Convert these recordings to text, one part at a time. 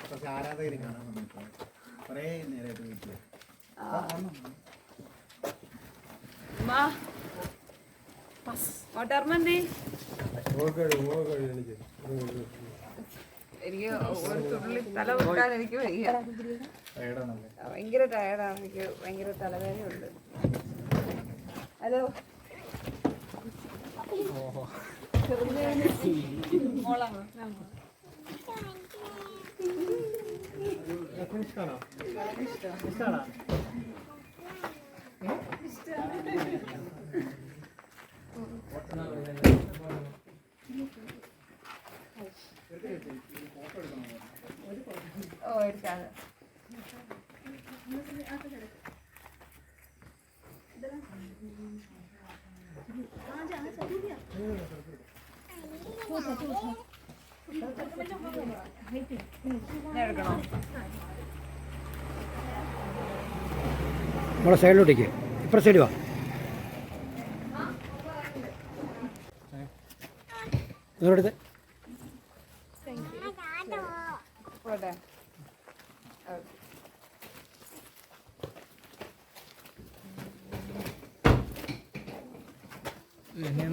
കുറച്ച് ആരാധകർ കാണാൻ വന്നിട്ടുണ്ട് കുറേ നേരമായിട്ട് വീട്ടിൽ മോട്ടോർമന്തി എനിക്ക് ഒരു തുള്ളി തല വെക്കാൻ എനിക്ക് വയ്യ. ഭയങ്കര ടയർഡാണ് എനിക്ക് ഭയങ്കര തലവേദനയുണ്ട്. ഹലോ. ഓ എടുക്കാതെ ഞാൻ എടുക്കണോ നമ്മളെ സൈഡിലോട്ടേക്ക്. ഇപ്പുറ സൈഡ് വാ. നിങ്ങളെടുത്ത് പോട്ടെ.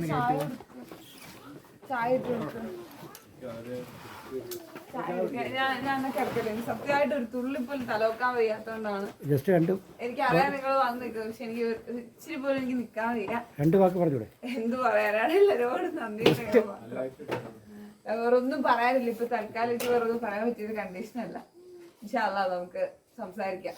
ചായ സത്യമായിട്ട് ഒരു തുള്ളി പോലും തലവെക്കാൻ വയ്യാത്തോണ്ടാണ്. ജസ്റ്റ് രണ്ട് എനിക്കറിയാം നിങ്ങൾ വന്ന് നിൽക്കും പക്ഷെ എനിക്ക് ഇച്ചിരി പോലും എനിക്ക് നിൽക്കാൻ വയ്യ. രണ്ട് വാക്ക് പറഞ്ഞൂടെ എന്ത് പറയാനാണ് എല്ലാവരോടും നന്ദി വേറെ ഒന്നും പറയാനില്ല. ഇപ്പൊ തൽക്കാലം എനിക്ക് വേറെ ഒന്നും പറയാൻ പറ്റിയ കണ്ടീഷൻ അല്ല. ഇൻഷാല്ല നമുക്ക് സംസാരിക്കാം.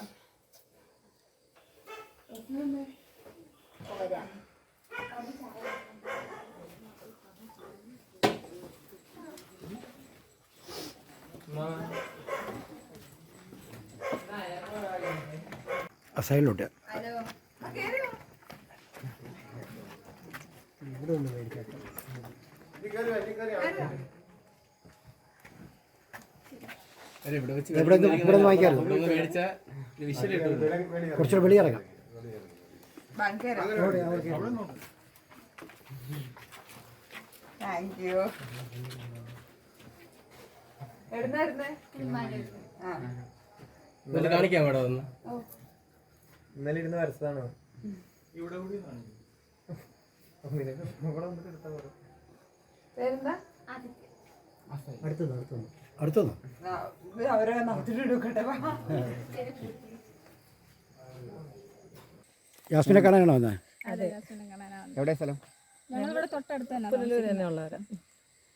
സൈഡിലോട്ട്. ഇവിടെ ഒന്ന് മേടിക്കാം ഇവിടെ നിന്ന് ഇവിടെ നിന്ന് വാങ്ങിക്കാമല്ലോ കുറച്ചുകൂടെ വെളിയിറങ്ങാം താങ്ക് യു കാണിക്കാൻ വേണ്ട ഒന്ന് ഓ. ഇന്നലെ ഇരുന്ന് വരച്ചതാണോ. ഇവിടെ കൂടി ഇവിടെ വന്നിട്ട് എടുത്താൽ പോരെ. പേരെന്താ? അടുത്തുനിന്ന് അടുത്തത് അടുത്തത് അവരെ നടത്തിട്ടെടുക്കട്ടെ. യാസ്മിനെ കാണാനാണോ വന്നത് എവിടെ സ്ഥലം? ഞങ്ങളിവിടെ തൊട്ടടുത്ത് തന്നെ ഉള്ളവരാ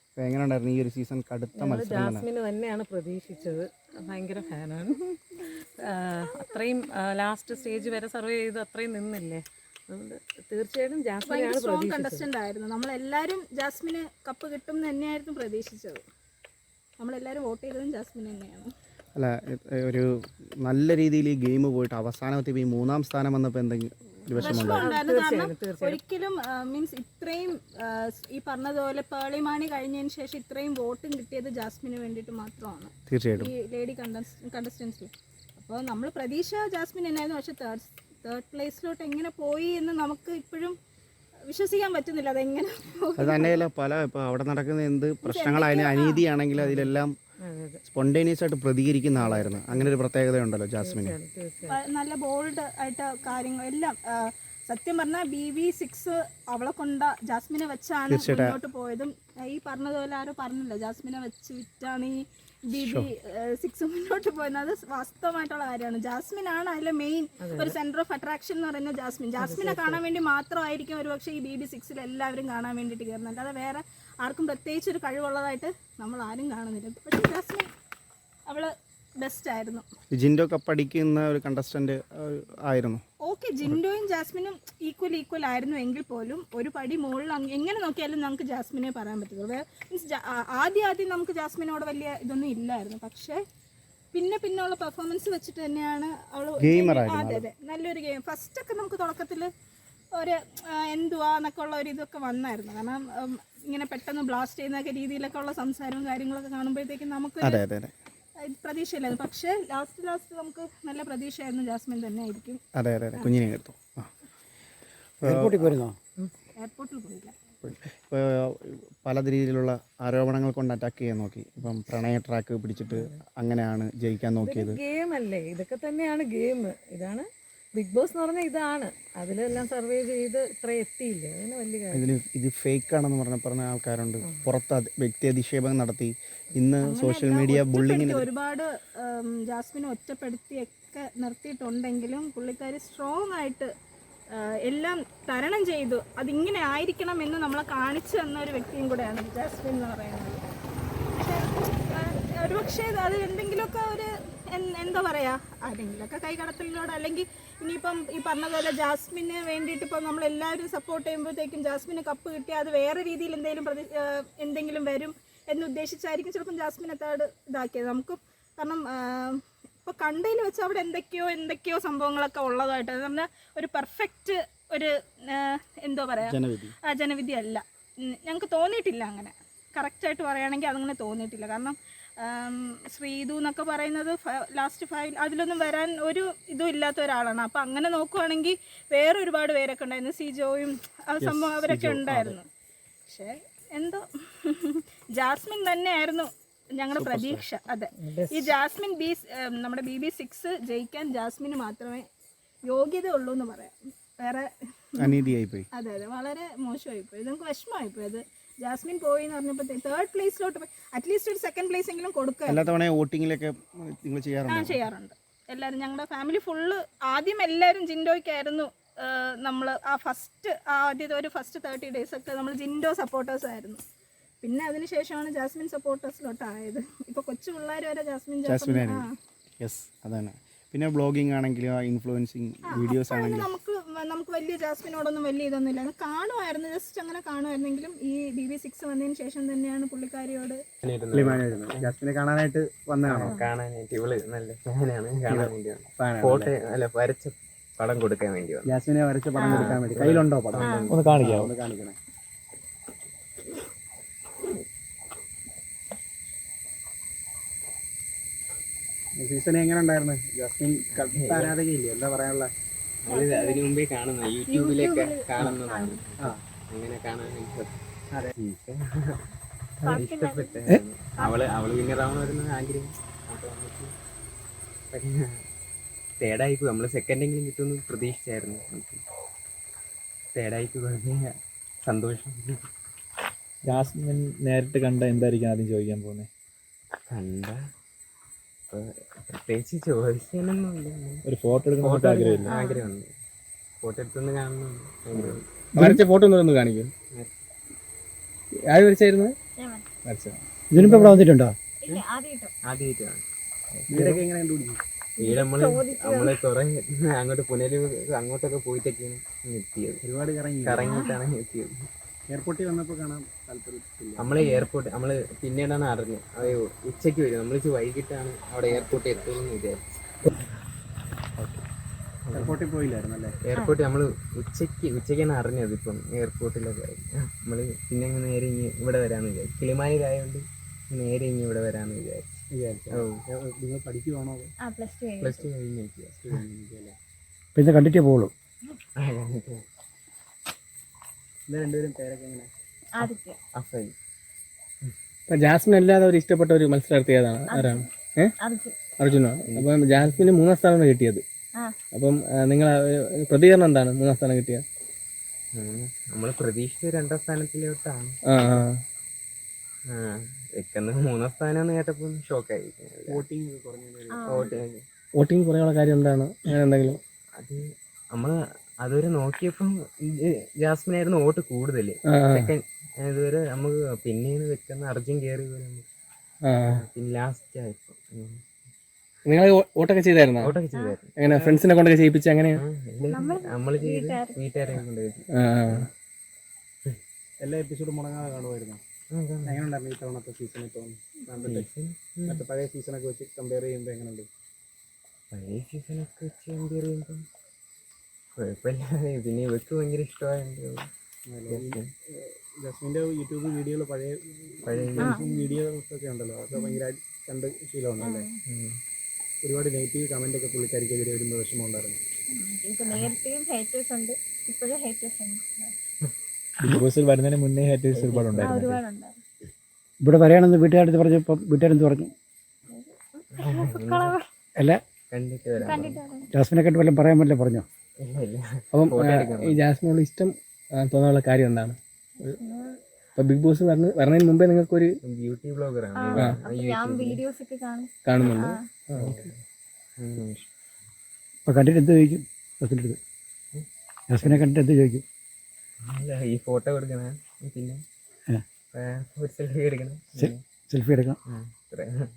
അപ്പോൾ എങ്ങനെയുണ്ടായിരുന്നു ഈ ഒരു സീസൺ കടുത്ത മത്സരം ജാസ്മിന് തന്നെയാണ് പ്രതീക്ഷിച്ചത്. ഭയങ്കര ഫാനാണ് അത്രയും ലാസ്റ്റ് സ്റ്റേജ് വരെ സർവേ ചെയ്ത് അത്രയും നിന്നില്ലേ? അതുകൊണ്ട് തീർച്ചയായിട്ടും ഭയങ്കര സ്ട്രോങ് പ്രതീക്ഷിച്ചത്. കണ്ടസ്റ്റന്റ് ആയിരുന്നു. നമ്മളെല്ലാരും ജാസ്മിന് കപ്പ് കിട്ടും എന്ന് തന്നെയായിരുന്നു പ്രതീക്ഷിച്ചത്. നമ്മളെല്ലാരും വോട്ട് ചെയ്തതും ജാസ്മിൻ തന്നെയാണ്. അല്ല ഇത് ഒരു നല്ല രീതിയിൽ ഈ ഗെയിം പോയിട്ട് അവസാനത്തെ ഈ മൂന്നാം സ്ഥാനം വന്നപ്പോൾ എന്തെങ്കിലും കാരണം ഒരിക്കലും മീൻസ് ഇത്രയും ഈ പറഞ്ഞതുപോലെ പേളിമാണി കഴിഞ്ഞതിന് ശേഷം ഇത്രയും വോട്ടും കിട്ടിയത് ജാസ്മിന് വേണ്ടിയിട്ട് മാത്രമാണ്. തീർച്ചയായിട്ടും. ഈ ലേഡി കണ്ടസ്റ്റൻസിൽ അപ്പോൾ നമ്മൾ പ്രതീക്ഷ ജാസ്മിൻ എന്നായിരുന്നു പക്ഷെ തേർഡ് തേർഡ് പ്ലേസിലോട്ട് എങ്ങനെ പോയി എന്ന് നമുക്ക് ഇപ്പോഴും വിശ്വസിക്കാൻ പറ്റുന്നില്ല. അതെങ്ങനെ അത് തന്നെയല്ല പല ഇപ്പോൾ അവിടെ നടക്കുന്ന എന്ത് പ്രശ്നങ്ങളായാലും അനീതിയാണെങ്കിലും അതിലെല്ലാം അതെ അതെ സ്പോണ്ടേനിയസ് ആയിട്ട് പ്രതികരിക്കുന്ന ആളായിരുന്നു. അങ്ങനെ ഒരു പ്രത്യേകത ഉണ്ടല്ലോ ജാസ്മിന് നല്ല ബോൾഡ് ആയിട്ട് കാര്യങ്ങൾ എല്ലാം സത്യം പറഞ്ഞാൽ ബി വി സിക്സ് അവളെ കൊണ്ട ജാസ്മിനെ വെച്ചാണ് മുന്നോട്ട് പോയതും. ഈ പറഞ്ഞതുപോലെ ആരും പറഞ്ഞില്ല ജാസ്മിനെ വെച്ച് വിറ്റാണ് ഈ ബി ബി സിക്സ് മുന്നോട്ട് പോയത്. അത് വാസ്തവമായിട്ടുള്ള കാര്യമാണ്. ജാസ്മിൻ ആണ് അതിലെ മെയിൻ ഒരു സെന്റർ ഓഫ് അട്രാക്ഷൻ എന്ന് പറയുന്നത് ജാസ്മിൻ. ജാസ്മിനെ കാണാൻ വേണ്ടി മാത്രമായിരിക്കും ഒരുപക്ഷെ ഈ ബി ബി സിക്സിൽ എല്ലാവരും കാണാൻ വേണ്ടിയിട്ട് കയറുന്നുണ്ട് അത് വേറെ ആർക്കും പ്രത്യേകിച്ച് ഒരു കഴിവുള്ളതായിട്ട് നമ്മൾ ആരും കാണുന്നില്ല. പക്ഷേ ജാസ്മിൻ അവൾ ബെസ്റ്റ് ആയിരുന്നു. ജിൻഡോ കപ്പടിക്കുന്ന ഒരു കണ്ടസ്റ്റന്റ് ആയിരുന്നു. ഓക്കെ ജിൻഡോയും ജാസ്മിനും ഈക്വൽ ഈക്വൽ ആയിരുന്നു എങ്കിൽ പോലും ഒരു പടി മുകളിൽ എങ്ങനെ നോക്കിയാലും നമുക്ക് ജാസ്മിനെ പറയാൻ പറ്റുള്ളൂ മീൻസ് ആദ്യം ആദ്യം നമുക്ക് ജാസ്മിനോട് വലിയ ഇതൊന്നും ഇല്ലായിരുന്നു. പക്ഷേ പിന്നെ പിന്നെ ഉള്ള പെർഫോമൻസ് വെച്ചിട്ട് തന്നെയാണ് അവൾ അതെ അതെ നല്ലൊരു ഗെയിം ഫസ്റ്റ് ഒക്കെ നമുക്ക് തുടക്കത്തിൽ ഒരു എന്തുവാ എന്നൊക്കെ ഉള്ള ഒരു ഇതൊക്കെ വന്നായിരുന്നു. കാരണം ഇങ്ങനെ പെട്ടെന്ന് ബ്ലാസ്റ്റ് ചെയ്യുന്നൊക്കെ രീതിയിലൊക്കെ ഉള്ള സംസാരവും കാര്യങ്ങളൊക്കെ കാണുമ്പോഴത്തേക്കും നമുക്ക് അതെ അതെ അതെ. പ്രതീക്ഷയില്ലായിരുന്നു. പക്ഷേ ലാസ്റ്റ് ലാസ്റ്റ് നമുക്ക് നല്ല പ്രതീക്ഷയായിരുന്നു ജാസ്മിൻ തന്നെ ആയിരിക്കും. അതെ അതെ കുഞ്ഞിനെ കിട്ടും. എയർപോർട്ടിൽ പോയിരുന്നോ? എയർപോർട്ടിൽ പോയില്ല. പല രീതിയിലുള്ള ആരോപണങ്ങൾ കൊണ്ട് അറ്റാക്ക് ചെയ്യാൻ നോക്കി. ഇപ്പം പ്രണയ ട്രാക്ക് പിടിച്ചിട്ട് അങ്ങനെയാണ് ജയിക്കാൻ നോക്കിയത്. ഗെയിം അല്ലേ? ഇതൊക്കെ തന്നെയാണ് ഗെയിം ഇതാണ് ബിഗ് ബോസ് എന്ന് പറഞ്ഞാൽ ഇതാണ്. അതിലെല്ലാം സർവേ ചെയ്ത് ഇത്ര എത്തിയില്ല. അതിന് വലിയ കാര്യം. ഇതിൽ ഇത് ഫേക്ക് ആണെന്ന് പറഞ്ഞ പറഞ്ഞ ആൾക്കാരുണ്ട്. പുറത്ത് വ്യക്തി അധിക്ഷേപം നടത്തി. ഇന്ന് സോഷ്യൽ മീഡിയ ബുള്ളിങ്ങിന് ഒരുപാട് ജാസ്മിനെ ജാസ്മിനെ ഒറ്റപ്പെടുത്തിയൊക്കെ നിർത്തിയിട്ടുണ്ടെങ്കിലും പുള്ളിക്കാരി സ്ട്രോങ് ആയിട്ട് എല്ലാം തരണം ചെയ്തു. അതിങ്ങനെ ആയിരിക്കണം എന്ന് നമ്മളെ കാണിച്ചു തന്ന ഒരു വ്യക്തിയും കൂടെയാണ് ജാസ്മിൻ എന്ന് പറയുന്നത്. ഒരുപക്ഷെ അത് എന്തെങ്കിലുമൊക്കെ ഒരു എന്താ പറയാ? ആരെങ്കിലൊക്കെ കൈകടത്തലിനോട് അല്ലെങ്കിൽ ഇനിയിപ്പം ഈ പറഞ്ഞതുപോലെ പോലെ ജാസ്മിന് വേണ്ടിയിട്ട് ഇപ്പം നമ്മൾ എല്ലാവരും സപ്പോർട്ട് ചെയ്യുമ്പോഴത്തേക്കും ജാസ്മിന് കപ്പ് കിട്ടിയാൽ അത് വേറെ രീതിയിൽ എന്തെങ്കിലും പ്രതി എന്തെങ്കിലും വരും എന്ന് ഉദ്ദേശിച്ചായിരിക്കും ചിലപ്പം ജാസ്മിൻ എത്താട് ഇതാക്കിയത്. നമുക്ക് കാരണം ഇപ്പോൾ കണ്ടതിൽ വെച്ച് അവിടെ എന്തൊക്കെയോ എന്തൊക്കെയോ സംഭവങ്ങളൊക്കെ ഉള്ളതായിട്ട്. അത് പറഞ്ഞാൽ ഒരു പെർഫെക്റ്റ് ഒരു എന്തോ പറയാ? ജനവിധി. അല്ല. ഞങ്ങൾക്ക് തോന്നിയിട്ടില്ല അങ്ങനെ. കറക്റ്റായിട്ട് പറയുകയാണെങ്കിൽ അതങ്ങനെ തോന്നിയിട്ടില്ല. കാരണം ശ്രീതു എന്നൊക്കെ പറയുന്നത് ലാസ്റ്റ് ഫൈൽ അതിലൊന്നും വരാൻ ഒരു ഇതും ഇല്ലാത്ത ഒരാളാണ്. അപ്പം അങ്ങനെ നോക്കുവാണെങ്കിൽ വേറെ ഒരുപാട് പേരൊക്കെ ഉണ്ടായിരുന്നു. സിജോയും ആ സംഭവം അവരൊക്കെ ഉണ്ടായിരുന്നു. പക്ഷേ എന്തോ ജാസ്മിൻ തന്നെയായിരുന്നു ഞങ്ങളുടെ പ്രതീക്ഷ. അതെ. ഈ ജാസ്മിൻ ബി നമ്മുടെ ബി ബി സിക്സ് ജയിക്കാൻ ജാസ്മിന് മാത്രമേ യോഗ്യത ഉള്ളൂ എന്ന് പറയാം. വേറെ അതെ അതെ. വളരെ മോശമായി പോയി നമുക്ക് വിഷമമായി പോയി അത് ജാസ്മിൻ പോയി എന്ന് പറഞ്ഞപ്പോൾ തേർഡ് പ്ലേസിലോട്ട് പോയി. അറ്റ്ലീസ്റ്റ് ഒരു സെക്കൻഡ് പ്ലേസ് എങ്കിലും കൊടുക്കുക. എല്ലാ തവണ വോട്ടിങ്ങിലൊക്കെ നിങ്ങൾ ആ ചെയ്യാറുണ്ടോ. എല്ലാവരും ഞങ്ങളുടെ ഫാമിലി ഫുള്ള് ആദ്യം എല്ലാവരും ജിൻഡോയ്ക്കായിരുന്നു നമ്മൾ ആ ഫസ്റ്റ് ആദ്യത്തെ ഒരു ഫസ്റ്റ് തേർട്ടി ഡേയ്സ് ഒക്കെ നമ്മൾ ജിൻഡോ സപ്പോർട്ടേഴ്സ് ആയിരുന്നു. പിന്നെ അതിന് ശേഷമാണ് ജാസ്മിൻ സപ്പോർട്ടേഴ്സിലോട്ട് ആയത് ഇപ്പോൾ കൊച്ചു പിള്ളേർ വരെ ജാസ്മിൻ ജാസ്മിൻ. യെസ് അതാണ്. പിന്നെ ബ്ലോഗിംഗ് ആണെങ്കിലും ഇൻഫ്ലുവൻസിങ് വീഡിയോസ് ആണെങ്കിലും. നമുക്ക് നമുക്ക് വലിയ ജാസ്മിനോടൊന്നും വലിയ ഇതൊന്നും ഇല്ല കാണുമായിരുന്നു ജസ്റ്റ് അങ്ങനെ കാണുമായിരുന്നെങ്കിലും ഈ ബി ബി സിക്സ് വന്നതിന് ശേഷം തന്നെയാണ് പുള്ളിക്കാരിയോട് ജാസ്മിനെ കാണാനായിട്ട് വന്നതാണോ? കാണാനായിട്ട്. ഇവൾ നല്ല ഫാനാണ്. കാണാൻ വേണ്ടി ഫോട്ടോ അല്ല? വരച്ച പടം കൊടുക്കാൻ വേണ്ടി വന്നു. ജാസ്മിനെ വരച്ച പടം കൊടുക്കാൻ വേണ്ടി. കയ്യിലുണ്ടോ പടം? ഒന്ന് കാണിക്കാമോ ഒന്ന് കാണിക്കണേ. സീസൺ എങ്ങനെ ഉണ്ടായിരുന്നു? ജാസ്മിൻ ആരാധകയില്ലേ എന്താ പറയാനുള്ള? അതിനു മുമ്പേ കാണുന്ന യൂട്യൂബിലൊക്കെ കാണുന്നതാണ്. ആ. അങ്ങനെ കാണാൻ അതെ. ഇഷ്ടപ്പെട്ട അവൾ അവൾ വിന്നറാവണമെന്ന് ആഗ്രഹം. അപ്പൊ നമുക്ക് തേർഡായി പോയി നമ്മൾ സെക്കൻഡെങ്കിലും കിട്ടുമെന്ന് പ്രതീക്ഷിച്ചായിരുന്നു. നമുക്ക് തേർഡായി വളരെ സന്തോഷം. ജാസ്മിൻ നേരിട്ട് കണ്ട എന്തായിരിക്കും ആദ്യം ചോദിക്കാൻ പോകുന്നത് കണ്ട പ്രത്യേകിച്ച് ചോദിക്കാനൊന്നുമില്ല ഒരു ഫോട്ടോ എടുക്കാൻ ആഗ്രഹമില്ല. ആഗ്രഹമുണ്ട്. ഫോട്ടോ എടുത്തൊന്ന് കാണണം. വരച്ച ഫോട്ടോ ഒന്നും കാണിക്കും. ആര് വരച്ചായിരുന്നു? ഇതിനിപ്പോ ഇവിടെ വന്നിട്ടുണ്ടോ? ആദ്യമായിട്ടാണ് വീടൊക്കെ എങ്ങനെ കണ്ടുപിടിച്ചു വീട് നമ്മൾ നമ്മൾ കുറെ അങ്ങോട്ട് പുനലൂർ അങ്ങോട്ടൊക്കെ പോയിട്ടൊക്കെയാണ് എത്തിയത് ഒരുപാട് കറങ്ങി. കറങ്ങിയിട്ടാണ് എത്തിയത് എയർപോർട്ടിൽ വന്നപ്പോൾ കാണാൻ താല്പര്യം നമ്മൾ എയർപോർട്ട് നമ്മൾ പിന്നീടാണ് അറിഞ്ഞത് അയ്യോ ഉച്ചയ്ക്ക് വരും. നമ്മൾ വൈകിട്ടാണ് അവിടെ എയർപോർട്ടിൽ എത്തുമെന്ന് വിചാരിച്ചു. എയർപോർട്ടിൽ പോയില്ലായിരുന്നു അല്ലേ? എയർപോർട്ടിൽ നമ്മൾ ഉച്ചയ്ക്ക് ഉച്ചയ്ക്കാണ് അറിഞ്ഞത് ഇപ്പം എയർപോർട്ടിലൊക്കെ. നമ്മൾ പിന്നെ അങ്ങ് നേരെ ഇങ്ങ് ഇവിടെ വരാമെന്ന് വിചാരിച്ചു. കിളിമാനിലായതുകൊണ്ട് നേരെ ഇങ്ങ് ഇവിടെ വരാമെന്ന് വിചാരിച്ചു. വിചാരിച്ചു? ഓ. നിങ്ങൾ പഠിക്കുവാണോ പ്ലസ് ടു കഴിഞ്ഞ് പിന്നെ കണ്ടിട്ടേ പോകുള്ളൂ രണ്ടുപേരും പേരൊക്കെ എങ്ങനെ? അഫൽ ഇപ്പൊ ജാസ്മിൻ അല്ലാതെ അവർ ഇഷ്ടപ്പെട്ട ഒരു മത്സരാർത്ഥി ഏതാണ് ആരാണ്? ഏഹ് അർജുനാണ് അപ്പം ജാസ്മിന് മൂന്നാം സ്ഥാനമാണ് കിട്ടിയത്. അപ്പം നിങ്ങൾ പ്രതികരണം എന്താണ്? മൂന്നാം സ്ഥാനം കിട്ടിയത് നമ്മൾ പ്രതീക്ഷിച്ച രണ്ടാം സ്ഥാനത്തിലോട്ടാണ്. വെക്കുന്നത് മൂന്നാം സ്ഥാനം എന്ന് കേട്ടപ്പോൾ ഷോക്കായി വോട്ടിംഗ് വോട്ടിംഗ് കുറയാനുള്ള കാര്യം എന്താണ്? അങ്ങനെ എന്തെങ്കിലും? അത് നമ്മൾ അതുവരെ നോക്കിയപ്പം ജാസ്മിൻ ജാസ്മിനായിരുന്നു വോട്ട് കൂടുതൽ സെക്കൻഡ് ഇതുവരെ നമുക്ക് പിന്നെയാണ് വെക്കുന്ന അർജുൻ കയറി പിന്നെ ലാസ്റ്റ് ആയപ്പോ നിങ്ങൾ വോട്ടൊക്കെ ചെയ്തായിരുന്നോ? വോട്ടൊക്കെ ചെയ്തായിരുന്നു. എങ്ങനെ ഫ്രണ്ട്സിനെ കൊണ്ടൊക്കെ ചെയ്യിപ്പിച്ച് അങ്ങനെ നമ്മൾ ചെയ്ത് വീട്ടുകാരെ കൊണ്ട്. എല്ലാ എപ്പിസോഡും മുടങ്ങാതെ കാണുമായിരുന്നു. എങ്ങനെയുണ്ടായിരുന്നു ഈ തവണത്തെ സീസൺ ഇപ്പം. മറ്റേ പഴയ സീസണൊക്കെ വെച്ച് കമ്പയർ ചെയ്യുമ്പോൾ എങ്ങനെയുണ്ട്? പഴയ സീസണൊക്കെ വെച്ച് കമ്പയർ ചെയ്യുമ്പം കുഴപ്പമില്ല. പിന്നെ ഇവക്ക് ഭയങ്കര ഇഷ്ടമായത് ജസ്മിന്റെ യൂട്യൂബ് വീഡിയോകൾ പഴയ പഴയ വീഡിയോസൊക്കെ ഉണ്ടല്ലോ അതൊക്കെ ഭയങ്കര കണ്ട് ശീലമുണ്ടല്ലേ ഒരുപാട് നെഗറ്റീവ് കമന്റ് ഒക്കെ പുള്ളിക്കാരിക്കെതിരെ വരുമ്പോൾ വിഷമം ഉണ്ടായിരുന്നു. എനിക്ക് നേരത്തെയും ഹേറ്റേഴ്സ് ഉണ്ട് ഇപ്പോഴും ഹേറ്റേഴ്സ് ഉണ്ട്. ബിഗ് ബോസിൽ വരുന്നതിന് മുന്നേ ഹേറ്റേഴ്സ് ഒരുപാട് ആ, ഉണ്ടായിരുന്നു ഒരുപാടുണ്ടായിരുന്നു. ഇവിടെ വരികയാണെന്ന് വീട്ടുകാരടുത്ത് പറഞ്ഞപ്പോൾ വീട്ടുകാരെന്ത് പറഞ്ഞു? അല്ല. ജാസ്മിനെ കണ്ട് വല്ലതും പറയാൻ പറ്റില്ല പറഞ്ഞോ? അപ്പം എടുക്കണം. ഈ ജാസ്മിനോട് ഇഷ്ടം തോന്നാനുള്ള കാര്യം എന്താണ്? ഇപ്പൊ ബിഗ് ബോസ് വരണ വരണതിന് മുമ്പേ നിങ്ങൾക്കൊരു ബ്യൂട്ടി ബ്ലോഗറാണ് ആ, അപ്പൊ ഞാൻ വീഡിയോസ് ഒക്കെ കാണും. കാണുന്നുണ്ട്. അപ്പോൾ കണ്ടിട്ട് എന്ത് ചോദിക്കും? അടുത്ത് ജാസ്മിനെ കണ്ടിട്ട് എന്ത് ചോദിക്കും? അല്ല ഈ ഫോട്ടോ കൊടുക്കണേ പിന്നെ ഒരു സെൽഫി എടുക്കണം. സെൽഫി എടുക്കാം ആ, ഇത്രയും.